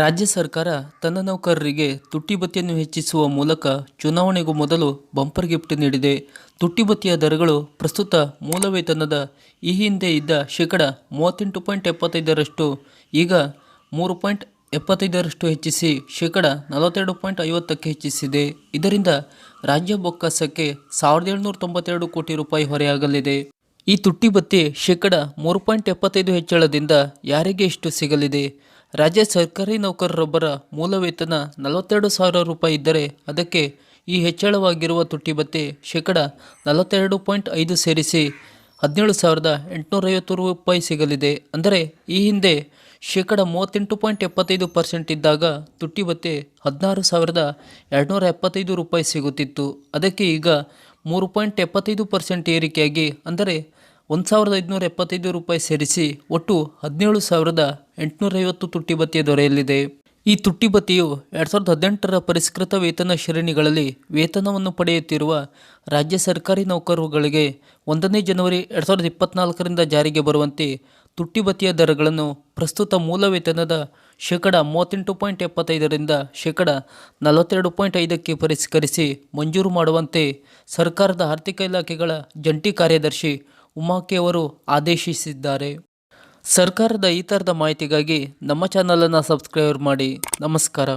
ರಾಜ್ಯ ಸರ್ಕಾರ ತನ್ನ ನೌಕರರಿಗೆ ತುಟ್ಟಿ ಭತ್ಯೆಯನ್ನು ಹೆಚ್ಚಿಸುವ ಮೂಲಕ ಚುನಾವಣೆಗೂ ಮೊದಲು ಬಂಪರ್ ಗಿಫ್ಟ್ ನೀಡಿದೆ. ತುಟ್ಟಿ ಭತ್ಯೆಯ ದರಗಳು ಪ್ರಸ್ತುತ ಮೂಲ ವೇತನದ ಈ ಹಿಂದೆ ಇದ್ದ ಶೇಕಡ ಮೂವತ್ತೆಂಟು ಪಾಯಿಂಟ್ ಎಪ್ಪತ್ತೈದರಷ್ಟು, ಈಗ ಮೂರು ಪಾಯಿಂಟ್ ಎಪ್ಪತ್ತೈದರಷ್ಟು ಹೆಚ್ಚಿಸಿ ಶೇಕಡ ನಲವತ್ತೆರಡು ಪಾಯಿಂಟ್ ಐವತ್ತಕ್ಕೆ ಹೆಚ್ಚಿಸಿದೆ. ಇದರಿಂದ ರಾಜ್ಯ ಬೊಕ್ಕಸಕ್ಕೆ ಸಾವಿರದ ಏಳ್ನೂರ ತೊಂಬತ್ತೆರಡು ಕೋಟಿ ರೂಪಾಯಿ ಹೊರೆಯಾಗಲಿದೆ. ಈ ತುಟ್ಟಿ ಭತ್ಯೆ ಶೇಕಡ ಮೂರು ಪಾಯಿಂಟ್ ಎಪ್ಪತ್ತೈದು ಹೆಚ್ಚಳದಿಂದ ಯಾರಿಗೆ ಇಷ್ಟು ಸಿಗಲಿದೆ? ರಾಜ್ಯ ಸರ್ಕಾರಿ ನೌಕರರೊಬ್ಬರ ಮೂಲ ವೇತನ ನಲವತ್ತೆರಡು ಸಾವಿರ ರೂಪಾಯಿ ಇದ್ದರೆ ಅದಕ್ಕೆ ಈ ಹೆಚ್ಚಳವಾಗಿರುವ ತುಟ್ಟಿ ಭತ್ಯೆ ಶೇಕಡ ನಲವತ್ತೆರಡು ಪಾಯಿಂಟ್ ಐದು ಸೇರಿಸಿ ಹದಿನೇಳು ಸಾವಿರದ ಎಂಟುನೂರೈವತ್ತು ರೂಪಾಯಿ ಸಿಗಲಿದೆ. ಅಂದರೆ ಈ ಹಿಂದೆ ಶೇಕಡ ಮೂವತ್ತೆಂಟು ಪಾಯಿಂಟ್ ಎಪ್ಪತ್ತೈದು ಪರ್ಸೆಂಟ್ ಇದ್ದಾಗ ತುಟ್ಟಿ ಭತ್ಯೆ ಹದಿನಾರು ಸಾವಿರದ ಎರಡುನೂರ ಎಪ್ಪತ್ತೈದು ರೂಪಾಯಿ ಸಿಗುತ್ತಿತ್ತು. ಅದಕ್ಕೆ ಈಗ ಮೂರು ಪಾಯಿಂಟ್ ಎಪ್ಪತ್ತೈದು ಪರ್ಸೆಂಟ್ ಏರಿಕೆಯಾಗಿ, ಅಂದರೆ ಒಂದು ಸಾವಿರದ ಐದುನೂರ ಎಪ್ಪತ್ತೈದು ರೂಪಾಯಿ ಸೇರಿಸಿ ಒಟ್ಟು ಹದಿನೇಳು ಸಾವಿರದ ಎಂಟುನೂರೈವತ್ತು ತುಟ್ಟಿ ಬತ್ತಿಯ ದೊರೆಯಲಿದೆ. ಈ ತುಟ್ಟಿ ಬತ್ತಿಯು ಎರಡು ಸಾವಿರದ ಹದಿನೆಂಟರ ಪರಿಷ್ಕೃತ ವೇತನ ಶ್ರೇಣಿಗಳಲ್ಲಿ ವೇತನವನ್ನು ಪಡೆಯುತ್ತಿರುವ ರಾಜ್ಯ ಸರ್ಕಾರಿ ನೌಕರರುಗಳಿಗೆ ಒಂದನೇ ಜನವರಿ ಎರಡು ಸಾವಿರದ ಇಪ್ಪತ್ನಾಲ್ಕರಿಂದ ಜಾರಿಗೆ ಬರುವಂತೆ ತುಟ್ಟಿ ಭತ್ಯೆಯ ದರಗಳನ್ನು ಪ್ರಸ್ತುತ ಮೂಲ ವೇತನದ ಶೇಕಡ ಮೂವತ್ತೆಂಟು ಪಾಯಿಂಟ್ ಎಪ್ಪತ್ತೈದರಿಂದ ಶೇಕಡ ನಲವತ್ತೆರಡು ಪಾಯಿಂಟ್ ಐದಕ್ಕೆ ಪರಿಷ್ಕರಿಸಿ ಮಂಜೂರು ಮಾಡುವಂತೆ ಸರ್ಕಾರದ ಆರ್ಥಿಕ ಇಲಾಖೆಗಳ ಜಂಟಿ ಕಾರ್ಯದರ್ಶಿ ಉಮಾಕೆ ಅವರು ಆದೇಶಿಸಿದ್ದಾರೆ. ಸರ್ಕಾರದ ಈ ಥರದ ಮಾಹಿತಿಗಾಗಿ ನಮ್ಮ ಚಾನಲನ್ನು ಸಬ್ಸ್ಕ್ರೈಬ್ ಮಾಡಿ. ನಮಸ್ಕಾರ.